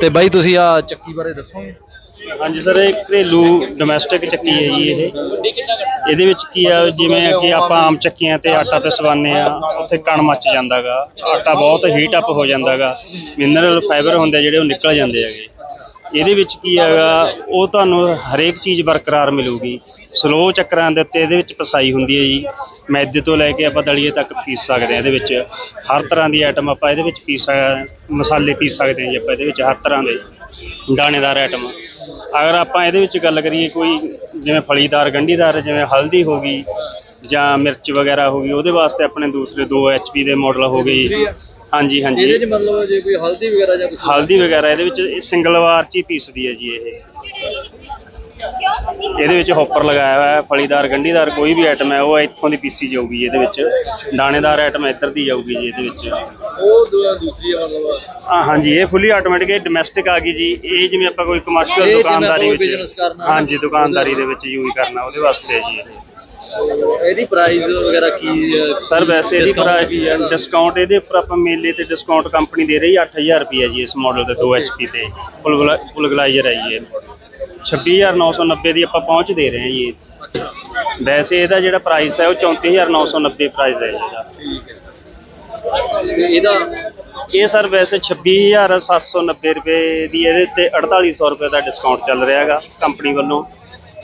ਤੇ ਬਾਈ ਤੁਸੀਂ ਆ ਚੱਕੀ ਬਾਰੇ ਦੱਸੋਗੇ? ਹਾਂਜੀ ਸਰ, ਇਹ ਘਰੇਲੂ ਡੋਮੈਸਟਿਕ ਚੱਕੀ ਹੈ ਜੀ ਇਹ। ਇਹਦੇ ਵਿੱਚ ਕੀ ਆ, ਜਿਵੇਂ ਕਿ ਆਪਾਂ ਆਮ ਚੱਕੀਆਂ ਤੇ ਆਟਾ ਪਿਸਵਾਨੇ ਆ ਉੱਥੇ ਕਣ ਮੱਚ ਜਾਂਦਾਗਾ। ਆਟਾ ਬਹੁਤ ਹੀਟ ਅਪ ਹੋ ਜਾਂਦਾਗਾ। ਮਿਨਰਲ ਫਾਈਬਰ ਹੁੰਦੇ ਆ ਜਿਹੜੇ ਉਹ ਨਿਕਲ ਜਾਂਦੇ ਹੈਗੇ। ਇਹਦੇ ਵਿੱਚ ਕੀ ਹੈਗਾ, ਉਹ ਤੁਹਾਨੂੰ ਹਰੇਕ ਚੀਜ਼ ਬਰਕਰਾਰ ਮਿਲੂਗੀ। ਸਲੋ ਚੱਕਰਾਂ ਦੇ ਉੱਤੇ ਇਹਦੇ ਵਿੱਚ ਪਸਾਈ ਹੁੰਦੀ ਹੈ ਜੀ। ਮੈਦੇ ਤੋਂ ਲੈ ਕੇ ਆਪਾਂ ਦਲੀਏ ਤੱਕ ਪੀਸ ਸਕਦੇ ਹਾਂ ਇਹਦੇ ਵਿੱਚ। ਹਰ ਤਰ੍ਹਾਂ ਦੀ ਆਈਟਮ ਆਪਾਂ ਇਹਦੇ ਵਿੱਚ ਪੀਸ ਸਕ- ਮਸਾਲੇ ਪੀਸ ਸਕਦੇ ਹਾਂ ਜੀ ਆਪਾਂ ਇਹਦੇ ਵਿੱਚ, ਹਰ ਤਰ੍ਹਾਂ ਦੇ। ਦਾਣੇਦਾਰ ਆਈਟਮ ਅਗਰ ਆਪਾਂ ਇਹਦੇ ਵਿੱਚ ਗੱਲ ਕਰੀਏ ਕੋਈ, ਜਿਵੇਂ ਫਲੀਦਾਰ, ਗੰਢੀਦਾਰ, ਜਿਵੇਂ ਹਲਦੀ ਹੋ ਗਈ ਜਾਂ ਮਿਰਚ ਵਗੈਰਾ ਹੋ ਗਈ, ਉਹਦੇ ਵਾਸਤੇ ਆਪਣੇ ਦੂਸਰੇ 2 HP ਦੇ ਮਾਡਲ ਹੋ ਗਏ ਜੀ। ਹਾਂਜੀ ਹਾਂਜੀ। ਇਹਦੇ 'ਚ ਮਤਲਬ ਜੇ ਕੋਈ ਹਲਦੀ ਵਗੈਰਾ ਜਾਂ ਕੁਝ ਹਲਦੀ ਵਗੈਰਾ ਇਹਦੇ ਵਿੱਚ ਸਿੰਗਲ ਵਾਰ ਚ ਹੀ ਪੀਸਦੀ ਹੈ ਜੀ ਇਹ। ਇਹਦੇ ਵਿੱਚ ਹੌਪਰ ਲਗਾਇਆ ਹੋਇਆ ਹੈ ਫਲੀਦਾਰ ਗੰਢੀਦਾਰ ਕੋਈ ਵੀ ਆਈਟਮ ਹੈ ਉਹ ਇੱਥੋਂ ਦੀ ਪੀਸੀ ਜਾਊਗੀ ਇਹਦੇ ਵਿੱਚ। ਦਾਣੇਦਾਰ ਆਈਟਮ ਇੱਧਰ ਦੀ ਜਾਊਗੀ ਜੀ ਇਹਦੇ ਵਿੱਚ। ਉਹ ਦੂ- ਦੂਸਰੀ ਹੈ ਮਤਲਬ। ਹਾਂ ਹਾਂਜੀ ਇਹ ਫੁੱਲੀ ਆਟੋਮੈਟਿਕ ਇਹ ਡੋਮੈਸਟਿਕ ਆ ਗਈ ਜੀ। ਇਹ ਜਿਵੇਂ ਆਪਾਂ ਕੋਈ ਕਮਰਸ਼ੀਅਲ ਦੁਕਾਨਦਾਰੀ ਕੋਈ business ਵਿੱਚ ਕਰਨਾ। ਹਾਂਜੀ ਦੁਕਾਨਦਾਰੀ ਦੇ ਵਿੱਚ ਯੂਜ਼ ਕਰਨਾ ਉਹਦੇ ਵਾਸਤੇ ਹੈ ਜੀ ਇਹ। ਇਹਦੀ ਪ੍ਰਾਈਸ ਵਗੈਰਾ ਕੀ ਹੈ? ਸਰ ਵੈਸੇ ਇਹਦੀ Discount ਕੀ ਹੈ? ਡਿਸਕਾਊਂਟ ਇਹਦੇ ਉੱਪਰ ਆਪਾਂ ਮੇਲੇ ਤੇ ਡਿਸਕਾਊਂਟ ਕੰਪਨੀ ਦੇ ਰਹੀ 8000 ਰੁਪਏ ਜੀ ਇਸ ਮਾਡਲ ਤੇ 2 HP ਤੇ। ਫੁੱਲ ਫੁੱਲ ਗਲਾਈਜ਼ਰ ਹੈ ਜੀ ਇਹ 26990 ਦੀ ਆਪਾਂ ਪਹੁੰਚ ਦੇ ਰਹੇ ਹਾਂ ਜੀ। ਵੈਸੇ ਇਹਦਾ ਜਿਹੜਾ ਪ੍ਰਾਈਸ ਹੈ ਉਹ 34990 ਪ੍ਰਾਈਸ ਹੈ ਜੀ ਇਹਦਾ। ਠੀਕ ਹੈ ਤੇ ਇਹਦਾ? ਇਹ ਸਰ ਵੈਸੇ 26790 ਰੁਪਏ ਦੀ ਇਹਦੇ ਉੱਤੇ 4800 ਰੁਪਏ ਦਾ ਡਿਸਕਾਊਂਟ ਚੱਲ ਰਿਹਾ ਹੈਗਾ ਕੰਪਨੀ ਵੱਲੋਂ।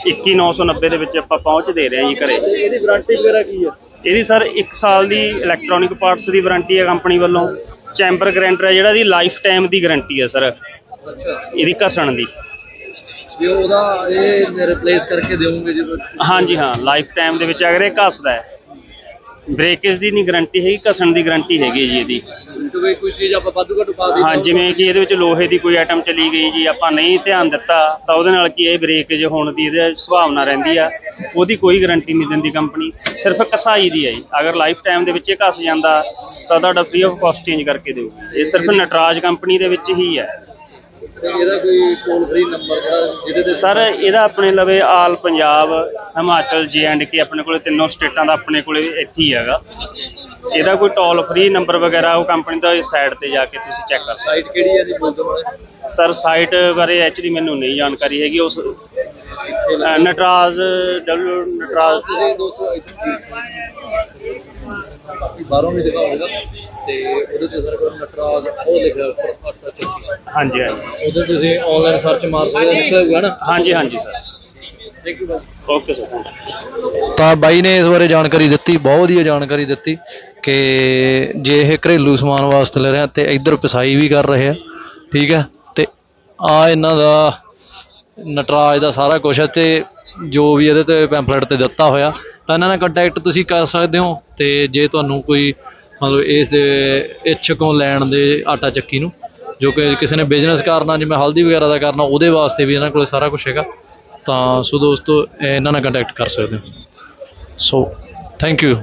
21990 ਦੇ ਵਿੱਚ ਆਪਾਂ ਪਹੁੰਚ ਦੇ ਰਹੇ ਹਾਂ ਜੀ ਘਰੇ। ਇਹਦੀ ਵਾਰੰਟੀ ਵਗੈਰਾ ਕੀ ਹੈ? ਇਹਦੀ ਸਰ 1 ਸਾਲ ਦੀ ਇਲੈਕਟ੍ਰੋਨਿਕ ਪਾਰਟਸ ਦੀ ਵਾਰੰਟੀ ਹੈ ਕੰਪਨੀ ਵੱਲੋਂ। ਚੈਂਬਰ ਗਰੰਟਰ ਹੈ ਜਿਹੜਾ ਦੀ ਲਾਈਫ ਟਾਈਮ ਦੀ ਗਾਰੰਟੀ ਹੈ ਸਰ। ਅੱਛਾ। ਇਹਦੀ ਘਸਣ ਦੀ। ਵੀ ਉਹਦਾ ਇਹ ਰਿਪਲੇਸ ਕਰਕੇ ਦੇਵੋਗੇ ਜੇ ਹਾਂਜੀ ਹਾਂ ਲਾਈਫ ਟਾਈਮ ਦੇ ਵਿੱਚ ਅਗਰ ਇਹ ਘਸਦਾ ਹੈ। ਬ੍ਰੇਕੇਜ ਦੀ ਨਹੀਂ ਗਾਰੰਟੀ ਹੈਗੀ ਘਸਣ ਦੀ ਗਾਰੰਟੀ ਹੈਗੀ ਜੀ ਇਹਦੀ। ਜੋ ਵੀ ਕੋਈ ਚੀਜ਼ ਆਪਾਂ ਵਾਧੂ ਘੱਟ ਪਾ ਦੇ ਹਾਂ ਜਿਵੇਂ ਕਿ ਇਹਦੇ ਵਿੱਚ ਲੋਹੇ ਦੀ ਕੋਈ ਆਈਟਮ ਚਲੀ ਗਈ ਜੀ ਆਪਾਂ ਨਹੀਂ ਧਿਆਨ ਦਿੱਤਾ ਤਾਂ ਉਹਦੇ ਨਾਲ ਕੀ ਇਹ ਬ੍ਰੇਕੇਜ ਹੋਣ ਦੀ ਇਹਦੇ ਸੰਭਾਵਨਾ ਰਹਿੰਦੀ ਆ। ਉਹਦੀ ਕੋਈ ਗਾਰੰਟੀ ਨਹੀਂ ਦਿੰਦੀ ਕੰਪਨੀ ਸਿਰਫ ਕਸਾਈ ਦੀ ਹੈ ਜੀ। ਅਗਰ ਲਾਈਫ ਟਾਈਮ ਦੇ ਵਿੱਚ ਇਹ ਘਸ ਜਾਂਦਾ ਤਾਂ ਤੁਹਾਡਾ ਫ੍ਰੀ ਆਫ ਕਾਸਟ ਚੇਂਜ ਕਰਕੇ ਦੇਊਗੀ ਇਹ ਸਿਰਫ ਨਟਰਾਜ ਕੰਪਨੀ ਦੇ ਵਿੱਚ ਹੀ ਹੈ। ਤੇ ਇਹਦਾ ਕੋਈ ਟੋਲ ਫ੍ਰੀ ਨੰਬਰ ਜਿਹੜਾ ਜਿਹਦੇ ਤੇ ਸਰ ਇਹਦਾ ਆਪਣੇ ਲਵੇ ਆਲ ਪੰਜਾਬ ਹਿਮਾਚਲ ਜੇ ਐਂਡ ਕੇ ਆਪਣੇ ਕੋਲੇ ਤਿੰਨੋਂ ਸਟੇਟਾਂ ਦਾ ਆਪਣੇ ਕੋਲੇ ਇੱਥੇ ਹੀ ਹੈਗਾ। ਇਹਦਾ ਕੋਈ ਟੋਲ ਫ੍ਰੀ ਨੰਬਰ ਵਗੈਰਾ ਉਹ ਕੰਪਨੀ ਦਾ ਸਾਈਟ ਤੇ ਜਾ ਕੇ ਤੁਸੀਂ ਚੈੱਕ ਕਰ ਸਾਈਟ ਕਿਹੜੀ ਹੈ ਜੀ ਸਰ ਸਾਈਟ ਬਾਰੇ ਐਕਚੁਅਲੀ ਮੈਨੂੰ ਨਹੀਂ ਜਾਣਕਾਰੀ ਹੈਗੀ। ਉਸ ਨਟਰਾਜ ਡਬਲਯੂ ਨਟਰਾਜ ਤੁਸੀਂ ਦੋਸਤੋ ਇੱਥੇ ਬਾਹਰੋਂ ਵੀ ਦਿਖਾਓਗਾ ਤੇ ਉਹਦੇ ਤੇ ਸਰ ਕੋਲ ਨਟਰਾਜ ਉਹ ਲਿਖਿਆ ਉੱਪਰ ਚੱਕੀ ਹਾਂਜੀ ਹਾਂਜੀ। ਉਹਦੇ ਤੁਸੀਂ ਆਨਲਾਈਨ ਸਰਚ ਮਾਰ ਸਕਦੇ ਹੋ ਹੋਊਗਾ ਨਾ? ਹਾਂਜੀ ਹਾਂਜੀ sir. Thank you okay sir ਤਾਂ ਬਾਈ ਨੇ ਇਸ ਬਾਰੇ ਜਾਣਕਾਰੀ ਦਿੱਤੀ ਬਹੁਤ ਵਧੀਆ ਜਾਣਕਾਰੀ ਦਿੱਤੀ ਕਿ ਜੇ ਇਹ ਘਰੇਲੂ ਸਮਾਨ ਵਾਸਤੇ ਲੈ ਰਿਹਾ ਤੇ ਇੱਧਰ ਪਸਾਈ ਵੀ ਕਰ ਰਹੇ ਆ ਠੀਕ ਹੈ ਤੇ ਆ ਇਹਨਾਂ ਦਾ ਨਟਰਾਜ ਦਾ ਸਾਰਾ ਕੁਝ ਹੈ ਤੇ ਜੋ ਵੀ ਇਹਦੇ ਤੇ ਪੈਂਫਲੇਟ ਤੇ ਦਿੱਤਾ ਹੋਇਆ ਤਾਂ ਇਹਨਾਂ ਨਾਲ ਕੰਟੈਕਟ ਤੁਸੀਂ ਕਰ ਸਕਦੇ ਹੋ ਤੇ ਜੇ ਤੁਹਾਨੂੰ ਕੋਈ ਮਤਲਬ ਇਸ ਦੇ ਇੱਛੁਕ ਹੋ ਲੈਣ ਦੇ ਆਟਾ ਚੱਕੀ ਨੂੰ ਜੋ ਕਿ ਕਿਸੇ ਨੇ ਬਿਜ਼ਨਸ ਕਰਨਾ ਜਿਵੇਂ ਹਲਦੀ ਵਗੈਰਾ ਦਾ ਕਰਨਾ ਉਹਦੇ ਵਾਸਤੇ ਵੀ ਇਹਨਾਂ ਕੋਲ ਸਾਰਾ ਕੁਝ ਹੈਗਾ। ਤਾਂ ਸੋ ਦੋਸਤੋ ਇਹਨਾਂ ਨਾਲ ਕੰਟੈਕਟ ਕਰ ਸਕਦੇ ਹੋ। So thank you